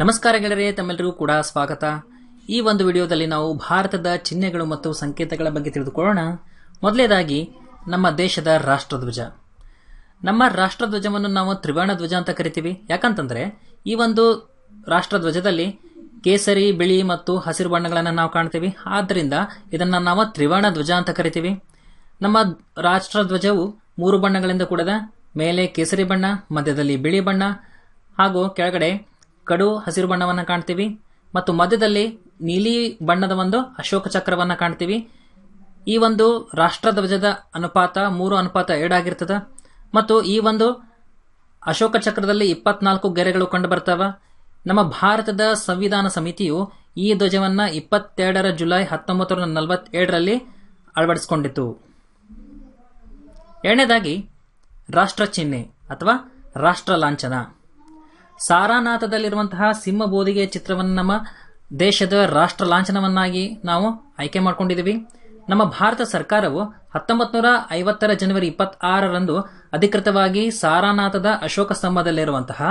ನಮಸ್ಕಾರ ಗೆಳೆಯರೇ ತಮ್ಮೆಲ್ಲರಿಗೂ ಕೂಡ ಸ್ವಾಗತ. ಈ ಒಂದು ವಿಡಿಯೋದಲ್ಲಿ ನಾವು ಭಾರತದ ಚಿಹ್ನೆಗಳು ಮತ್ತು ಸಂಕೇತಗಳ ಬಗ್ಗೆ ತಿಳಿದುಕೊಳ್ಳೋಣ. ಮೊದಲೇದಾಗಿ, ನಮ್ಮ ದೇಶದ ರಾಷ್ಟ್ರಧ್ವಜ. ನಮ್ಮ ರಾಷ್ಟ್ರಧ್ವಜವನ್ನು ನಾವು ತ್ರಿವರ್ಣ ಧ್ವಜ ಅಂತ ಕರಿತೀವಿ. ಯಾಕಂತಂದ್ರೆ, ಈ ಒಂದು ರಾಷ್ಟ್ರಧ್ವಜದಲ್ಲಿ ಕೇಸರಿ, ಬಿಳಿ ಮತ್ತು ಹಸಿರು ಬಣ್ಣಗಳನ್ನು ನಾವು ಕಾಣ್ತೀವಿ. ಆದ್ದರಿಂದ ಇದನ್ನು ನಾವು ತ್ರಿವರ್ಣ ಧ್ವಜ ಅಂತ ಕರಿತೀವಿ. ನಮ್ಮ ರಾಷ್ಟ್ರಧ್ವಜವು ಮೂರು ಬಣ್ಣಗಳಿಂದ ಕೂಡದ, ಮೇಲೆ ಕೇಸರಿ ಬಣ್ಣ, ಮಧ್ಯದಲ್ಲಿ ಬಿಳಿ ಬಣ್ಣ, ಹಾಗೂ ಕೆಳಗಡೆ ಕಡು ಹಸಿರು ಬಣ್ಣವನ್ನು ಕಾಣ್ತೀವಿ ಮತ್ತು ಮಧ್ಯದಲ್ಲಿ ನೀಲಿ ಬಣ್ಣದ ಒಂದು ಅಶೋಕ ಚಕ್ರವನ್ನು ಕಾಣ್ತೀವಿ. ಈ ಒಂದು ರಾಷ್ಟ್ರಧ್ವಜದ ಅನುಪಾತ ಮೂರು ಅನುಪಾತ ಎರಡಾಗಿರ್ತದೆ ಮತ್ತು ಈ ಒಂದು ಅಶೋಕ ಚಕ್ರದಲ್ಲಿ ಇಪ್ಪತ್ನಾಲ್ಕು ಗೆರೆಗಳು ಕಂಡು ಬರ್ತಾವ. ನಮ್ಮ ಭಾರತದ ಸಂವಿಧಾನ ಸಮಿತಿಯು ಈ ಧ್ವಜವನ್ನ ಇಪ್ಪತ್ತೆರಡರ ಜುಲೈ ಹತ್ತೊಂಬತ್ತು ನೂರ ನಲವತ್ತೇಳರಲ್ಲಿ ಅಳವಡಿಸಿಕೊಂಡಿತು ಎರಡನೇದಾಗಿ ರಾಷ್ಟ್ರ ಚಿಹ್ನೆ ಅಥವಾ ರಾಷ್ಟ್ರ ಲಾಂಛನ. ಸಾರಾನಾಥದಲ್ಲಿರುವಂತಹ ಸಿಂಹ ಬೋಧಿಗೆ ಚಿತ್ರವನ್ನು ನಮ್ಮ ದೇಶದ ರಾಷ್ಟ್ರ ಲಾಂಛನವನ್ನಾಗಿ ನಾವು ಆಯ್ಕೆ ಮಾಡಿಕೊಂಡಿದ್ದೀವಿ. ನಮ್ಮ ಭಾರತ ಸರ್ಕಾರವು ಹತ್ತೊಂಬತ್ತು ನೂರ ಐವತ್ತರ ಜನವರಿ ಇಪ್ಪತ್ತಾರರಂದು ಅಧಿಕೃತವಾಗಿ ಸಾರಾನಾಥದ ಅಶೋಕ ಸ್ತಂಭದಲ್ಲಿರುವಂತಹ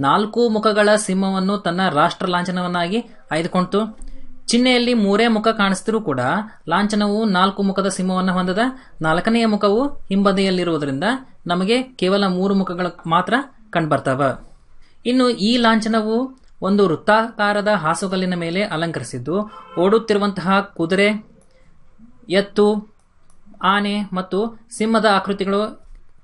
ನಾಲ್ಕು ಮುಖಗಳ ಸಿಂಹವನ್ನು ತನ್ನ ರಾಷ್ಟ್ರ ಲಾಂಛನವನ್ನಾಗಿ ಆಯ್ದುಕೊಂಡಿತು ಚಿಹ್ನೆಯಲ್ಲಿ ಮೂರೇ ಮುಖ ಕಾಣಿಸಿದರೂ ಕೂಡ ಲಾಂಛನವು ನಾಲ್ಕು ಮುಖದ ಸಿಂಹವನ್ನು ಹೊಂದದ. ನಾಲ್ಕನೆಯ ಮುಖವು ಹಿಂಬದಿಯಲ್ಲಿರುವುದರಿಂದ ನಮಗೆ ಕೇವಲ ಮೂರು ಮುಖಗಳು ಮಾತ್ರ ಕಂಡುಬರ್ತಾವ ಇನ್ನು ಈ ಲಾಂಛನವು ಒಂದು ವೃತ್ತಾಕಾರದ ಹಾಸುಗಲ್ಲಿನ ಮೇಲೆ ಅಲಂಕರಿಸಿದ್ದು, ಓಡುತ್ತಿರುವಂತಹ ಕುದುರೆ, ಎತ್ತು, ಆನೆ ಮತ್ತು ಸಿಂಹದ ಆಕೃತಿಗಳು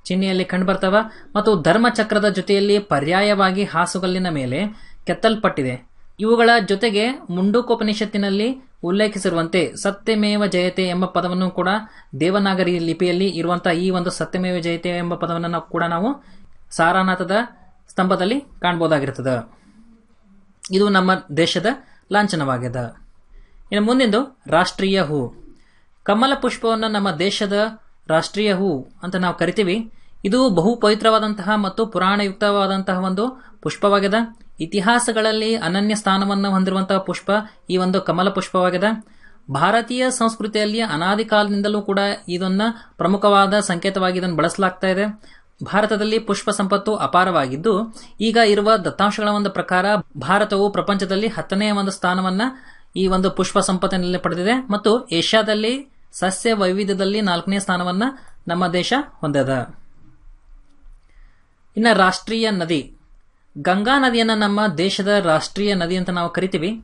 ಚಿಹ್ನೆಯಲ್ಲಿ ಕಂಡುಬರ್ತವ ಮತ್ತು ಧರ್ಮಚಕ್ರದ ಜೊತೆಯಲ್ಲಿ ಪರ್ಯಾಯವಾಗಿ ಹಾಸುಗಲ್ಲಿನ ಮೇಲೆ ಕೆತ್ತಲ್ಪಟ್ಟಿದೆ. ಇವುಗಳ ಜೊತೆಗೆ ಮುಂಡೂಕೋಪನಿಷತ್ತಿನಲ್ಲಿ ಉಲ್ಲೇಖಿಸಿರುವಂತೆ ಸತ್ಯಮೇವ ಜಯತೆ ಎಂಬ ಪದವನ್ನು ಕೂಡ ದೇವನಾಗರಿ ಲಿಪಿಯಲ್ಲಿ ಇರುವಂತಹ ಈ ಒಂದು ಸತ್ಯಮೇವ ಜಯತೆ ಎಂಬ ಪದವನ್ನು ಕೂಡ ನಾವು ಸಾರಾನಾಥದ ಸ್ತಂಭದಲ್ಲಿ ಕಾಣ್ಬೋದಾಗಿರ್ತದೆ ಇದು ನಮ್ಮ ದೇಶದ ಲಾಂಛನವಾಗಿದೆ ಇನ್ನು ಮುಂದಿಂದು ರಾಷ್ಟ್ರೀಯ ಹೂ. ಕಮಲ ಪುಷ್ಪವನ್ನು ನಮ್ಮ ದೇಶದ ರಾಷ್ಟ್ರೀಯ ಹೂ ಅಂತ ನಾವು ಕರಿತೀವಿ. ಇದು ಬಹು ಪವಿತ್ರವಾದಂತಹ ಮತ್ತು ಪುರಾಣಯುಕ್ತವಾದಂತಹ ಒಂದು ಪುಷ್ಪವಾಗಿದೆ ಇತಿಹಾಸಗಳಲ್ಲಿ ಅನನ್ಯ ಸ್ಥಾನವನ್ನು ಹೊಂದಿರುವಂತಹ ಪುಷ್ಪ ಈ ಒಂದು ಕಮಲ ಪುಷ್ಪವಾಗಿದೆ ಭಾರತೀಯ ಸಂಸ್ಕೃತಿಯಲ್ಲಿ ಅನಾದಿ ಕಾಲದಿಂದಲೂ ಕೂಡ ಇದನ್ನ ಪ್ರಮುಖವಾದ ಸಂಕೇತವಾಗಿ ಇದನ್ನು ಬಳಸಲಾಗ್ತಾ ಇದೆ. ಭಾರತದಲ್ಲಿ ಪುಷ್ಪ ಸಂಪತ್ತು ಅಪಾರವಾಗಿದ್ದು, ಈಗ ಇರುವ ದತ್ತಾಂಶಗಳ ಒಂದು ಪ್ರಕಾರ ಭಾರತವು ಪ್ರಪಂಚದಲ್ಲಿ ಹತ್ತನೆಯ ಒಂದು ಸ್ಥಾನವನ್ನ ಈ ಒಂದು ಪುಷ್ಪ ಸಂಪತ್ತಿನಲ್ಲಿ ಪಡೆದಿದೆ ಮತ್ತು ಏಷ್ಯಾದಲ್ಲಿ ಸಸ್ಯ ವೈವಿಧ್ಯದಲ್ಲಿ ನಾಲ್ಕನೇ ಸ್ಥಾನವನ್ನ ನಮ್ಮ ದೇಶ ಹೊಂದದ. ಇನ್ನ ರಾಷ್ಟ್ರೀಯ ನದಿ. ಗಂಗಾ ನದಿಯನ್ನ ನಮ್ಮ ದೇಶದ ರಾಷ್ಟ್ರೀಯ ನದಿ ಅಂತ ನಾವು ಕರಿತೀವಿ.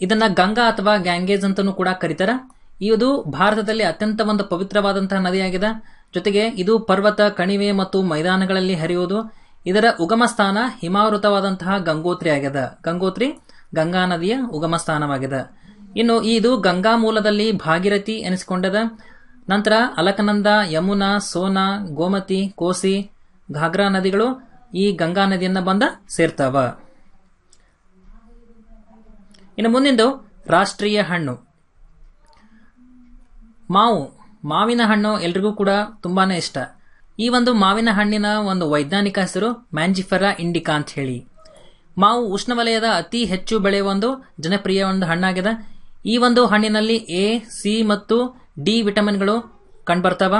ಇದನ್ನ ಗಂಗಾ ಅಥವಾ ಗ್ಯಾಂಗೇಜ್ ಅಂತಾನೂ ಕೂಡ ಕರೀತಾರೆ. ಇದು ಭಾರತದಲ್ಲಿ ಅತ್ಯಂತ ಒಂದು ಪವಿತ್ರವಾದಂತಹ ನದಿಯಾಗಿದೆ. ಜೊತೆಗೆ ಇದು ಪರ್ವತ, ಕಣಿವೆ ಮತ್ತು ಮೈದಾನಗಳಲ್ಲಿ ಹರಿಯುವುದು. ಇದರ ಉಗಮ ಸ್ಥಾನ ಹಿಮಾವೃತವಾದಂತಹ ಗಂಗೋತ್ರಿ ಆಗ್ಯದ ಗಂಗೋತ್ರಿ ಗಂಗಾ ನದಿಯ ಉಗಮ ಸ್ಥಾನವಾಗಿದೆ ಇನ್ನು ಇದು ಗಂಗಾ ಮೂಲದಲ್ಲಿ ಭಾಗೀರಥಿ ಎನಿಸಿಕೊಂಡದ. ನಂತರ ಅಲಕನಂದ, ಯಮುನಾ, ಸೋನಾ, ಗೋಮತಿ, ಕೋಸಿ ಘಾಗ್ರಾ ನದಿಗಳು ಈ ಗಂಗಾ ನದಿಯನ್ನ ಬಂದ ಸೇರ್ತಾವ. ಇನ್ನು ಮುಂದಿಂದು ರಾಷ್ಟ್ರೀಯ ಹಣ್ಣು. ಮಾವು. ಮಾವಿನ ಹಣ್ಣು ಎಲ್ರಿಗೂ ಕೂಡ ತುಂಬಾನೇ ಇಷ್ಟ. ಈ ಒಂದು ಮಾವಿನ ಹಣ್ಣಿನ ಒಂದು ವೈಜ್ಞಾನಿಕ ಹೆಸರು ಮ್ಯಾಂಜಿಫೆರಾ ಇಂಡಿಕಾ ಅಂತ ಹೇಳಿ. ಮಾವು ಉಷ್ಣವಲಯದ ಅತಿ ಹೆಚ್ಚು ಬೆಳೆಯುವ ಒಂದು ಜನಪ್ರಿಯ ಒಂದು ಹಣ್ಣಾಗಿದೆ. ಈ ಒಂದು ಹಣ್ಣಿನಲ್ಲಿ ಎ, ಸಿ ಮತ್ತು ಡಿ ವಿಟಮಿನ್ಗಳು ಕಂಡುಬರ್ತಾವ.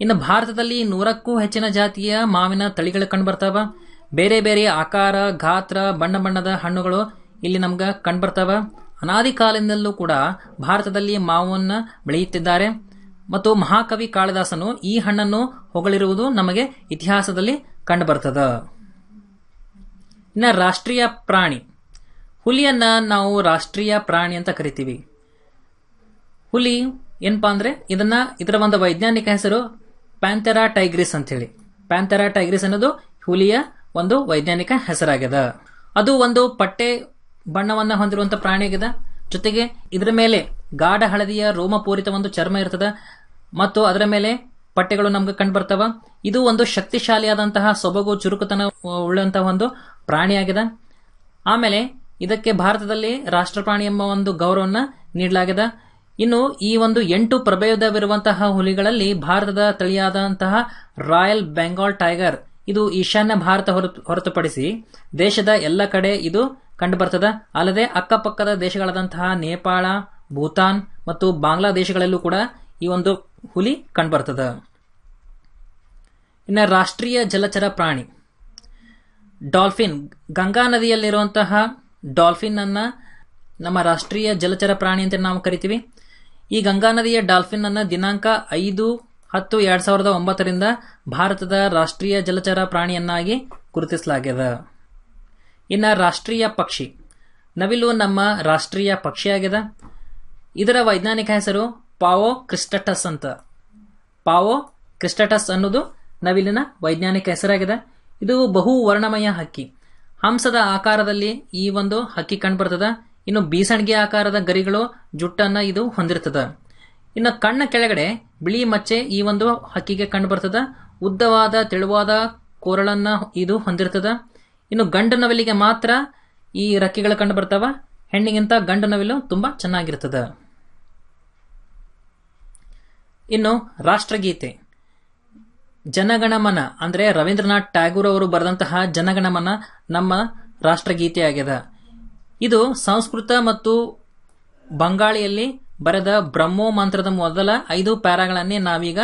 ಇನ್ನು ಭಾರತದಲ್ಲಿ ನೂರಕ್ಕೂ ಹೆಚ್ಚಿನ ಜಾತಿಯ ಮಾವಿನ ತಳಿಗಳು ಕಂಡುಬರ್ತಾವ. ಬೇರೆ ಬೇರೆ ಆಕಾರ, ಗಾತ್ರ, ಬಣ್ಣ ಬಣ್ಣದ ಹಣ್ಣುಗಳು ಇಲ್ಲಿ ನಮ್ಗೆ ಕಂಡುಬರ್ತಾವ. ಅನಾದಿ ಕಾಲದಿಂದಲೂ ಕೂಡ ಭಾರತದಲ್ಲಿ ಮಾವನ್ನು ಬೆಳೆಯುತ್ತಿದ್ದಾರೆ. ಮತ್ತು ಮಹಾಕವಿ ಕಾಳಿದಾಸನು ಈ ಹಣ್ಣನ್ನು ಹೊಗಳಿರುವುದು ನಮಗೆ ಇತಿಹಾಸದಲ್ಲಿ ಕಂಡುಬರ್ತದ. ಇನ್ನು ರಾಷ್ಟ್ರೀಯ ಪ್ರಾಣಿ. ಹುಲಿಯನ್ನ ನಾವು ರಾಷ್ಟ್ರೀಯ ಪ್ರಾಣಿ ಅಂತ ಕರಿತೀವಿ. ಹುಲಿ ಏನಪ್ಪಾ ಅಂದ್ರೆ ಇದನ್ನ ಇದರ ಒಂದು ವೈಜ್ಞಾನಿಕ ಹೆಸರು ಪ್ಯಾಂಥೆರಾ ಟೈಗ್ರಿಸ್ ಅಂತ ಹೇಳಿ ಪ್ಯಾಂಥೆರಾ ಟೈಗ್ರಿಸ್ ಅನ್ನೋದು ಹುಲಿಯ ಒಂದು ವೈಜ್ಞಾನಿಕ ಹೆಸರಾಗ್ಯದ. ಅದು ಒಂದು ಪಟ್ಟೆ ಬಣ್ಣವನ್ನ ಹೊಂದಿರುವಂತ ಪ್ರಾಣಿಯಾಗಿದೆ ಜೊತೆಗೆ ಇದರ ಮೇಲೆ ಗಾಢ ಹಳದಿಯ ರೋಮಪೂರಿತ ಒಂದು ಚರ್ಮ ಇರ್ತದ. ಮತ್ತು ಅದರ ಮೇಲೆ ಪಟ್ಟೆಗಳು ನಮ್ಗೆ ಕಂಡು ಬರ್ತಾವ ಇದು ಒಂದು ಶಕ್ತಿಶಾಲಿಯಾದಂತಹ ಸೊಬಗು, ಚುರುಕುತನ ಉಳ್ಳಂತಹ ಒಂದು ಪ್ರಾಣಿಯಾಗಿದೆ. ಆಮೇಲೆ ಇದಕ್ಕೆ ಭಾರತದಲ್ಲಿ ರಾಷ್ಟ್ರಪ್ರಾಣಿ ಎಂಬ ಒಂದು ಗೌರವವನ್ನು ನೀಡಲಾಗಿದೆ. ಇನ್ನು ಈ ಒಂದು ಎಂಟು ಪ್ರಭೇದವಿರುವಂತಹ ಹುಲಿಗಳಲ್ಲಿ ಭಾರತದ ತಳಿಯಾದಂತಹ ರಾಯಲ್ ಬೆಂಗಾಲ್ ಟೈಗರ್ ಇದು ಈಶಾನ್ಯ ಭಾರತ ಹೊರತು, ಹೊರತುಪಡಿಸಿ ದೇಶದ ಎಲ್ಲ ಕಡೆ ಇದು ಕಂಡುಬರ್ತದ. ಅಲ್ಲದೆ ಅಕ್ಕಪಕ್ಕದ ದೇಶಗಳಾದಂತಹ ನೇಪಾಳ, ಭೂತಾನ್ ಮತ್ತು ಬಾಂಗ್ಲಾದೇಶಗಳಲ್ಲೂ ಕೂಡ ಈ ಒಂದು ಹುಲಿ ಕಂಡುಬರ್ತದ. ಇನ್ನು ರಾಷ್ಟ್ರೀಯ ಜಲಚರ ಪ್ರಾಣಿ, ಡಾಲ್ಫಿನ್. ಗಂಗಾ ನದಿಯಲ್ಲಿರುವಂತಹ ಡಾಲ್ಫಿನ್ ಅನ್ನ ನಮ್ಮ ರಾಷ್ಟ್ರೀಯ ಜಲಚರ ಪ್ರಾಣಿ ಅಂತ ನಾವು ಕರಿತೀವಿ. ಈ ಗಂಗಾ ನದಿಯ ಡಾಲ್ಫಿನ್ ಅನ್ನ ದಿನಾಂಕ ಐದು, ಹತ್ತು, ಎರಡು ಸಾವಿರದ ಒಂಬತ್ತರಿಂದ ಭಾರತದ ರಾಷ್ಟ್ರೀಯ ಜಲಚರ ಪ್ರಾಣಿಯನ್ನಾಗಿ ಗುರುತಿಸಲಾಗಿದೆ ಇನ್ನ ರಾಷ್ಟ್ರೀಯ ಪಕ್ಷಿ, ನವಿಲು ನಮ್ಮ ರಾಷ್ಟ್ರೀಯ ಪಕ್ಷಿಯಾಗಿದೆ ಇದರ ವೈಜ್ಞಾನಿಕ ಹೆಸರು ಪಾವೋ ಕ್ರಿಸ್ಟಟಸ್ ಅಂತ. ಪಾವೋ ಕ್ರಿಸ್ಟಟಸ್ ಅನ್ನೋದು ನವಿಲಿನ ವೈಜ್ಞಾನಿಕ ಹೆಸರಾಗಿದೆ. ಇದು ಬಹು ವರ್ಣಮಯ ಹಕ್ಕಿ. ಹಂಸದ ಆಕಾರದಲ್ಲಿ ಈ ಒಂದು ಹಕ್ಕಿ ಕಂಡುಬರ್ತದ. ಇನ್ನು ಬೀಸಣಿಗೆ ಆಕಾರದ ಗರಿಗಳು, ಜುಟ್ಟನ್ನ ಇದು ಹೊಂದಿರ್ತದೆ. ಇನ್ನು ಕಣ್ಣ ಕೆಳಗಡೆ ಬಿಳಿ ಮಚ್ಚೆ ಈ ಒಂದು ಹಕ್ಕಿಗೆ ಕಂಡುಬರ್ತದ. ಉದ್ದವಾದ, ತೆಳುವಾದ ಕೋರಳನ್ನ ಇದು ಹೊಂದಿರ್ತದೆ. ಇನ್ನು ಗಂಡು ನವಿಲಿಗೆ ಮಾತ್ರ ಈ ರಕ್ಕಿಗಳು ಕಂಡು ಬರ್ತಾವ ಹೆಣ್ಣಿಗಿಂತ ಗಂಡು ನವಿಲು ತುಂಬಾ ಚೆನ್ನಾಗಿರ್ತದ. ಇನ್ನು ರಾಷ್ಟ್ರಗೀತೆ. ಜನಗಣಮನ, ಅಂದ್ರೆ ರವೀಂದ್ರನಾಥ್ ಟ್ಯಾಗೂರ್ ಅವರು ಬರೆದಂತಹ ಜನಗಣಮನ ನಮ್ಮ ರಾಷ್ಟ್ರಗೀತೆಯಾಗಿದೆ. ಇದು ಸಂಸ್ಕೃತ ಮತ್ತು ಬಂಗಾಳಿಯಲ್ಲಿ ಬರೆದ ಬ್ರಹ್ಮೋ ಮಂತ್ರದ ಮೊದಲ ಐದು ಪ್ಯಾರಾಗಳನ್ನೇ ನಾವೀಗ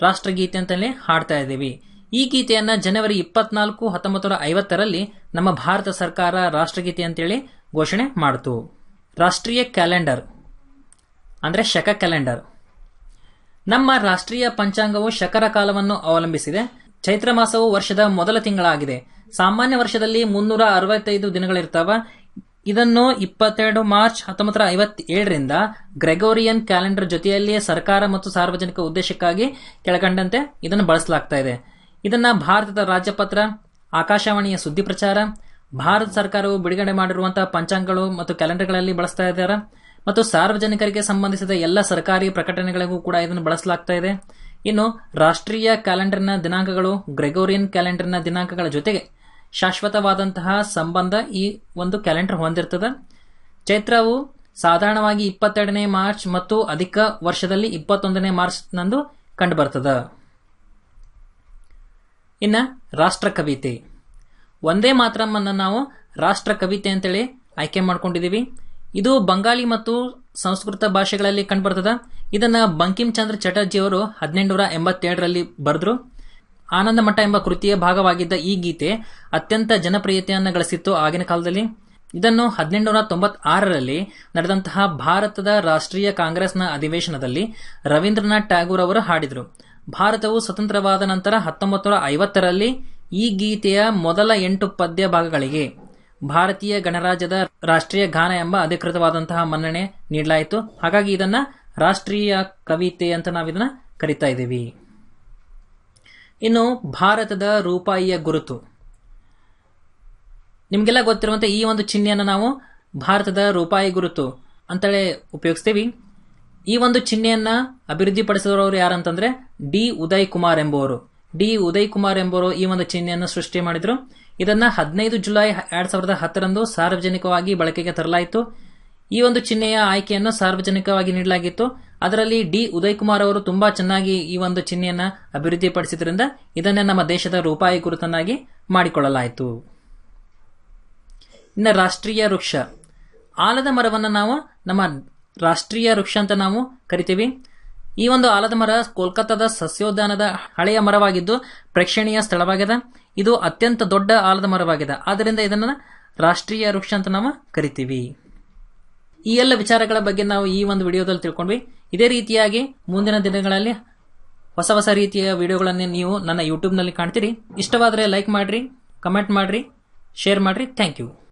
ರಾಷ್ಟ್ರಗೀತೆ ಅಂತಲೇ ಹಾಡ್ತಾ ಇದ್ದೀವಿ. ಈ ಗೀತೆಯನ್ನು ಜನವರಿ ಇಪ್ಪತ್ನಾಲ್ಕು ಹತ್ತೊಂಬತ್ತು ನೂರ ಐವತ್ತರಲ್ಲಿ ನಮ್ಮ ಭಾರತ ಸರ್ಕಾರ ರಾಷ್ಟ್ರಗೀತೆ ಅಂತೇಳಿ ಘೋಷಣೆ ಮಾಡಿತು. ರಾಷ್ಟ್ರೀಯ ಕ್ಯಾಲೆಂಡರ್, ಅಂದ್ರೆ ಶಕ ಕ್ಯಾಲೆಂಡರ್. ನಮ್ಮ ರಾಷ್ಟ್ರೀಯ ಪಂಚಾಂಗವು ಶಕರ ಕಾಲವನ್ನು ಅವಲಂಬಿಸಿದೆ. ಚೈತ್ರ ಮಾಸವು ವರ್ಷದ ಮೊದಲ ತಿಂಗಳಾಗಿದೆ. ಸಾಮಾನ್ಯ ವರ್ಷದಲ್ಲಿ ಮುನ್ನೂರ ಅರವತ್ತೈದು ದಿನಗಳಿರ್ತಾವ. ಇದನ್ನು ಇಪ್ಪತ್ತೆರಡು ಮಾರ್ಚ್ ಹತ್ತೊಂಬತ್ತರ ಐವತ್ತೇಳರಿಂದ ಗ್ರೆಗೋರಿಯನ್ ಕ್ಯಾಲೆಂಡರ್ ಜೊತೆಯಲ್ಲಿಯೇ ಸರ್ಕಾರ ಮತ್ತು ಸಾರ್ವಜನಿಕ ಉದ್ದೇಶಕ್ಕಾಗಿ ಕೆಳಕಂಡಂತೆ ಇದನ್ನು ಬಳಸಲಾಗ್ತಾ ಇದೆ. ಇದನ್ನ ಭಾರತದ ರಾಜ್ಯಪತ್ರ, ಆಕಾಶವಾಣಿಯ ಸುದ್ದಿ ಪ್ರಚಾರ, ಭಾರತ ಸರ್ಕಾರವು ಬಿಡುಗಡೆ ಮಾಡಿರುವಂತಹ ಪಂಚಾಂಗಗಳು ಮತ್ತು ಕ್ಯಾಲೆಂಡರ್ಗಳಲ್ಲಿ ಬಳಸ್ತಾ ಇದ್ದಾರೆ. ಮತ್ತು ಸಾರ್ವಜನಿಕರಿಗೆ ಸಂಬಂಧಿಸಿದ ಎಲ್ಲ ಸರ್ಕಾರಿ ಪ್ರಕಟಣೆಗಳಿಗೂ ಕೂಡ ಇದನ್ನು ಬಳಸಲಾಗ್ತಾ ಇದೆ. ಇನ್ನು ರಾಷ್ಟ್ರೀಯ ಕ್ಯಾಲೆಂಡರ್ನ ದಿನಾಂಕಗಳು, ಗ್ರೆಗೋರಿಯನ್ ಕ್ಯಾಲೆಂಡರ್ನ ದಿನಾಂಕಗಳ ಜೊತೆಗೆ ಶಾಶ್ವತವಾದಂತಹ ಸಂಬಂಧ ಈ ಒಂದು ಕ್ಯಾಲೆಂಡರ್ ಹೊಂದಿರ್ತದೆ. ಚೈತ್ರವು ಸಾಧಾರಣವಾಗಿ ಇಪ್ಪತ್ತೆರಡನೇ ಮಾರ್ಚ್ ಮತ್ತು ಅಧಿಕ ವರ್ಷದಲ್ಲಿ ಇಪ್ಪತ್ತೊಂದನೇ ಮಾರ್ಚ್ ನಂದು ಕಂಡುಬರ್ತದೆ. ಇನ್ನು ರಾಷ್ಟ್ರ ಕವಿತೆ ಒಂದೇ ಮಾತ್ರಮ್ಮನ್ನು ನಾವು ರಾಷ್ಟ್ರ ಕವಿತೆ ಅಂತೇಳಿ ಆಯ್ಕೆ ಮಾಡ್ಕೊಂಡಿದೀವಿ ಇದು ಬಂಗಾಳಿ ಮತ್ತು ಸಂಸ್ಕೃತ ಭಾಷೆಗಳಲ್ಲಿ ಕಂಡುಬರ್ತದ. ಇದನ್ನು ಬಂಕಿಂ ಚಂದ್ರ ಚಟರ್ಜಿ ಅವರು ಹದಿನೆಂಟುನೂರ ಎಂಬತ್ತೇಳರಲ್ಲಿ ಬರೆದ್ರು. ಆನಂದ ಮಠ ಎಂಬ ಕೃತಿಯ ಭಾಗವಾಗಿದ್ದ ಈ ಗೀತೆ ಅತ್ಯಂತ ಜನಪ್ರಿಯತೆಯನ್ನು ಗಳಿಸಿತ್ತು ಆಗಿನ ಕಾಲದಲ್ಲಿ. ಇದನ್ನು ಹದಿನೆಂಟುನೂರ ತೊಂಬತ್ತಾರರಲ್ಲಿ ನಡೆದಂತಹ ಭಾರತದ ರಾಷ್ಟ್ರೀಯ ಕಾಂಗ್ರೆಸ್ನ ಅಧಿವೇಶನದಲ್ಲಿ ರವೀಂದ್ರನಾಥ್ ಟ್ಯಾಗೂರ್ ಅವರು ಹಾಡಿದರು. ಭಾರತವು ಸ್ವತಂತ್ರವಾದ ನಂತರ ಹತ್ತೊಂಬತ್ತು ನೂರ ಐವತ್ತರಲ್ಲಿ ಈ ಗೀತೆಯ ಮೊದಲ ಎಂಟು ಪದ್ಯ ಭಾಗಗಳಿಗೆ ಭಾರತೀಯ ಗಣರಾಜ್ಯದ ರಾಷ್ಟ್ರೀಯ ಗಾನ ಎಂಬ ಅಧಿಕೃತವಾದಂತಹ ಮನ್ನಣೆ ನೀಡಲಾಯಿತು. ಹಾಗಾಗಿ ಇದನ್ನ ರಾಷ್ಟ್ರೀಯ ಕವಿತೆ ಅಂತ ನಾವಿದನ್ನ ಕರಿತಾ ಇದ್ದೀವಿ. ಇನ್ನು ಭಾರತದ ರೂಪಾಯಿಯ ಗುರುತು. ನಿಮಗೆಲ್ಲ ಗೊತ್ತಿರುವಂತೆ ಈ ಒಂದು ಚಿಹ್ನೆಯನ್ನು ನಾವು ಭಾರತದ ರೂಪಾಯಿ ಗುರುತು ಅಂತೇಳಿ ಉಪಯೋಗಿಸ್ತೀವಿ. ಈ ಒಂದು ಚಿಹ್ನೆಯನ್ನ ಅಭಿವೃದ್ಧಿಪಡಿಸಿದವರು ಯಾರಂತಂದ್ರೆ ಡಿ. ಉದಯ್ ಕುಮಾರ್ ಎಂಬುವರು. ಡಿ. ಉದಯ್ ಕುಮಾರ್ ಎಂಬುವರು ಈ ಒಂದು ಚಿಹ್ನೆಯನ್ನು ಸೃಷ್ಟಿ ಮಾಡಿದ್ರು. ಇದನ್ನ ಹದಿನೈದು ಜುಲೈ ಎರಡ್ ಸಾವಿರದ ಹತ್ತರಂದು ಸಾರ್ವಜನಿಕವಾಗಿ ಬಳಕೆಗೆ ತರಲಾಯಿತು. ಈ ಒಂದು ಚಿಹ್ನೆಯ ಆಯ್ಕೆಯನ್ನು ಸಾರ್ವಜನಿಕವಾಗಿ ನೀಡಲಾಗಿತ್ತು. ಅದರಲ್ಲಿ ಡಿ ಉದಯ್ ಕುಮಾರ್ ಅವರು ತುಂಬಾ ಚೆನ್ನಾಗಿ ಈ ಒಂದು ಚಿಹ್ನೆಯನ್ನ ಅಭಿವೃದ್ಧಿಪಡಿಸಿದ್ರಿಂದ ಇದನ್ನೇ ನಮ್ಮ ದೇಶದ ರೂಪಾಯಿ ಗುರುತನ್ನಾಗಿ ಮಾಡಿಕೊಳ್ಳಲಾಯಿತು. ಇನ್ನು ರಾಷ್ಟ್ರೀಯ ವೃಕ್ಷ. ಆಲದ ಮರವನ್ನು ನಾವು ನಮ್ಮ ರಾಷ್ಟ್ರೀಯ ವೃಕ್ಷ ಅಂತ ನಾವು ಕರಿತೀವಿ. ಈ ಒಂದು ಆಲದ ಮರ ಕೋಲ್ಕತ್ತಾದ ಸಸ್ಯೋದ್ಯಾನದ ಹಳೆಯ ಮರವಾಗಿದ್ದು ಪ್ರೇಕ್ಷಣೀಯ ಸ್ಥಳವಾಗಿದೆ ಇದು ಅತ್ಯಂತ ದೊಡ್ಡ ಆಲದ ಮರವಾಗಿದೆ. ಆದ್ದರಿಂದ ಇದನ್ನು ರಾಷ್ಟ್ರೀಯ ವೃಕ್ಷ ಅಂತ ನಾವು ಕರಿತೀವಿ. ಈ ಎಲ್ಲ ವಿಚಾರಗಳ ಬಗ್ಗೆ ನಾವು ಈ ಒಂದು ವಿಡಿಯೋದಲ್ಲಿ ತಿಳ್ಕೊಂಡ್ವಿ. ಇದೇ ರೀತಿಯಾಗಿ ಮುಂದಿನ ದಿನಗಳಲ್ಲಿ ಹೊಸ ಹೊಸ ರೀತಿಯ ವಿಡಿಯೋಗಳನ್ನು ನೀವು ನನ್ನ ಯೂಟ್ಯೂಬ್ನಲ್ಲಿ ಕಾಣ್ತೀರಿ. ಇಷ್ಟವಾದರೆ ಲೈಕ್ ಮಾಡಿರಿ ಕಮೆಂಟ್ ಮಾಡಿರಿ ಶೇರ್ ಮಾಡಿರಿ. Thank you